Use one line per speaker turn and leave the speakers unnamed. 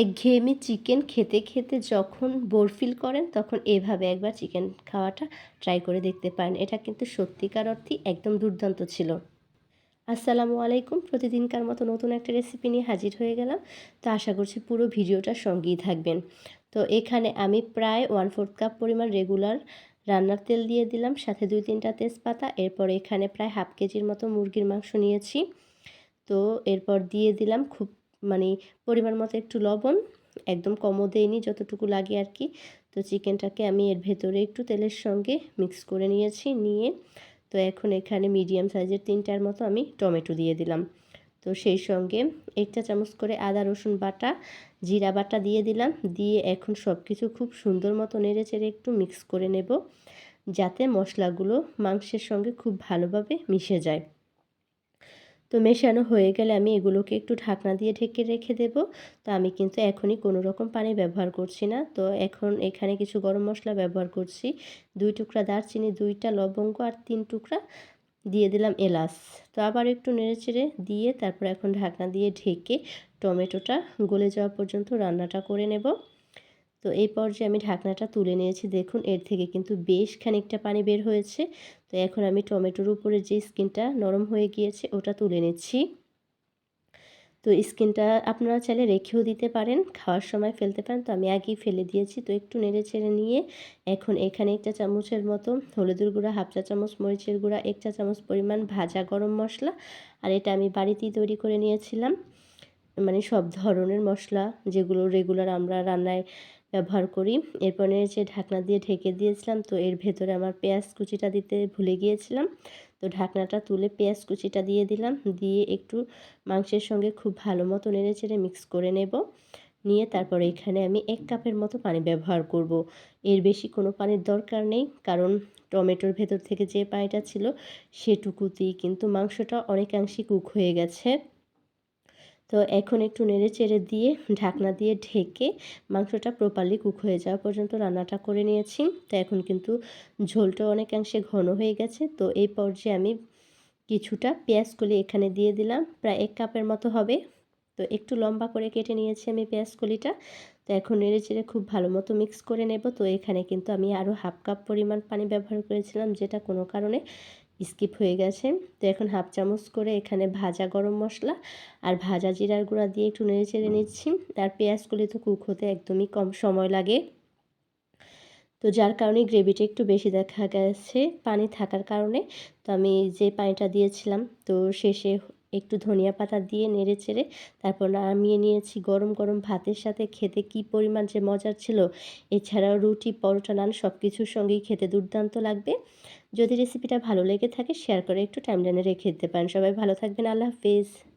একঘেয়েমি চিকেন খেতে খেতে যখন বোর ফিল করেন, তখন এভাবে একবার চিকেন খাওয়াটা ট্রাই করে দেখতে পারেন। এটা কিন্তু সত্যিকার অর্থেই একদম দুর্দান্ত ছিল। আসসালামু আলাইকুম। প্রতিদিনকার মতো নতুন একটা রেসিপি নিয়ে হাজির হয়ে গেলাম। তো আশা করছি পুরো ভিডিওটা সঙ্গেই থাকবেন। তো এখানে আমি প্রায় ওয়ান ফোর্থ কাপ পরিমাণ রেগুলার রান্নার তেল দিয়ে দিলাম, সাথে দুই তিনটা তেজপাতা। এরপর এখানে প্রায় হাফ কেজির মতো মুরগির মাংস নিয়েছি। তো এরপর দিয়ে দিলাম খুব মানে পরিমাণ মতো একটু লবণ, একদম কমও দেয়নি যতটুকু লাগে আর কি। তো চিকেনটাকে আমি এর ভেতরে একটু তেলের সঙ্গে মিক্স করে নিয়েছি, নিয়ে তো এখন এখানে মিডিয়াম সাইজের তিনটার মতো আমি টমেটো দিয়ে দিলাম। তো সেই সঙ্গে একটা চামচ করে আদা, রসুন বাটা, জিরা বাটা দিয়ে দিলাম, দিয়ে এখন সব কিছু খুব সুন্দর মতো নেড়ে চেড়ে একটু মিক্স করে নেব, যাতে মশলাগুলো মাংসের সঙ্গে খুব ভালোভাবে মিশে যায়। তো মেশানো হয়ে গেলে আমি এগুলোকে একটু ঢাকনা দিয়ে ঢেকে রেখে দেব। তো আমি কিন্তু এখনই কোনো রকম পানি ব্যবহার করছি না। তো এখন এখানে কিছু গরম মশলা ব্যবহার করছি। দুই টুকরা দারচিনি, দুইটা লবঙ্গ আর তিন টুকরা দিয়ে দিলাম এলাচ। তো আবার একটু নেড়েচেড়ে দিয়ে তারপর এখন ঢাকনা দিয়ে ঢেকে টমেটোটা গলে যাওয়া পর্যন্ত রান্নাটা করে নেব। তো এই পর্যায়ে আমি ঢাকনাটা তুলে নিয়েছি। দেখুন, এর থেকে কিন্তু বেশ খানিকটা পানি বের হয়েছে। তো এখন আমি টমেটোর উপরে যে স্কিনটা নরম হয়ে গিয়েছে, ওটা তুলে নিচ্ছি। তো স্কিনটা আপনারা চাইলে রেখেও দিতে পারেন, খাওয়ার সময় ফেলতে পারেন। তো আমি আগেই ফেলে দিয়েছি, তো একটু নেড়ে ছেড়ে নিয়ে এখন এখানে একটা চামচের মতো হলুদের গুঁড়া, হাফ চা চামচ মরিচের গুঁড়া, এক চা চামচ পরিমাণ ভাজা গরম মশলা, আর এটা আমি বাড়িতেই তৈরি করে নিয়েছিলাম। মানে সব ধরনের মশলা যেগুলো রেগুলার আমরা রান্নায় ব্যবহার করি। এরপরে নিয়েছে ঢাকনা দিয়ে ঢেকে দিয়েছিলাম, তো এর ভেতরে আমার পেঁয়াজ কুচিটা দিতে ভুলে গিয়েছিলাম। তো ঢাকনাটা তুলে পেঁয়াজ কুচিটা দিয়ে দিলাম। দিয়ে একটু মাংসের সঙ্গে খুব ভালো মতো নেড়ে চেড়ে মিক্স করে নেব। নিয়ে তারপরে এখানে আমি এক কাপের মতো পানি ব্যবহার করব। এর বেশি কোনো পানির দরকার নেই, কারণ টমেটোর ভেতর থেকে যে পানিটা ছিল সেটুকুতেই, কিন্তু মাংসটা অনেকাংশে কুক হয়ে গেছে। তো এখন একটু নেড়ে চেড়ে দিয়ে ঢাকনা দিয়ে ঢেকে মাংসটা প্রপারলি কুক হয়ে যাওয়া পর্যন্ত রান্নাটা করে নিয়েছি। তো এখন কিন্তু ঝোলটা অনেকাংশে ঘন হয়ে গেছে। তো এই পর্যায়ে আমি কিছুটা পেঁয়াজ কলি এখানে দিয়ে দিলাম। প্রায় এক কাপের মতো হবে। তো একটু লম্বা করে কেটে নিয়েছি আমি পেঁয়াজ কলিটা। তো এখন নেড়ে চেড়ে খুব ভালো মতো মিক্স করে নেব। তো এখানে কিন্তু আমি আরও হাফ কাপ পরিমাণ পানি ব্যবহার করেছিলাম, যেটা কোনো কারণে স্কিপ হয়ে গেছে। তো এখন হাফ চামচ করে এখানে ভাজা গরম মশলা আর ভাজা জিরার গুঁড়া দিয়ে একটু নেড়ে চেড়ে নিচ্ছি। আর পেঁয়াজগুলি তো কুক হতে একদমই কম সময় লাগে। তো যার কারণে গ্রেভিটা একটু বেশি দেখা গেছে পানি থাকার কারণে। তো আমি যে পানিটা দিয়েছিলাম, তো শেষে একটু ধনিয়া পাতা দিয়ে নেড়ে চেড়ে তারপর নামিয়ে নিয়েছি। গরম গরম ভাতের সাথে খেতে কি পরিমাণ যে মজার ছিল, এছাড়াও রুটি, পরোটা, নান সব কিছুর সঙ্গেই খেতে দুর্দান্ত লাগবে। যদি রেসিপিটা ভালো লেগে থাকে শেয়ার করে একটু টাইমলাইনে রেখে দিতে পারেন। সবাই ভালো থাকবেন, আল্লাহ হাফেজ।